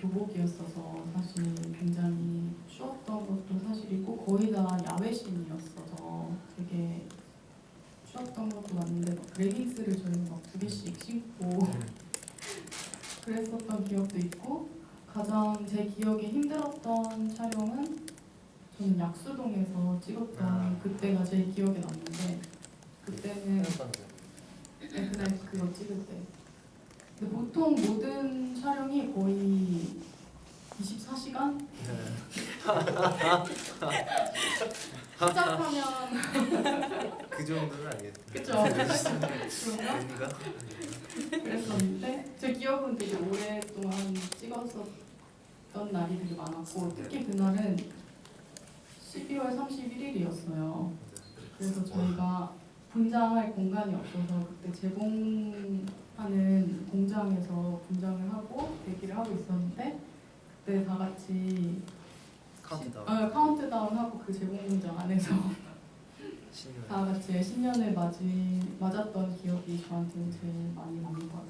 교복이었어서 사실 굉장히 추웠던 것도 사실이고 거의 다 야외신이었어서 되게 추웠던 것도 맞는데 막 레깅스를 저희는 막 두 개씩 신고 그랬었던 기억도 있고 가장 제 기억에 힘들었던 촬영은 저는 약수동에서 찍었던 아. 그때가 제일 기억에 남는데 그때는 네, 그날 그거 찍을 때. 근데 보통 모든 24 시간 시작하면 그 정도는 아니겠다. 그쵸? 그런가? 그랬었는데 제 기억은 되게 오랫동안 찍었었던 날이 되게 많았고 특히 그날은 12월 31일이었어요. 그래서 저희가 분장할 공간이 없어서 그때 제공하는 공장에서 분장을 하고 대기를 하고 있었는데 그때 다 같이 카운트다운. 어, 카운트다운 하고 그 제공 공장 안에서. 다 같이 신년을 맞이 맞았던 기억이 저한테는 제일 많이 남아요.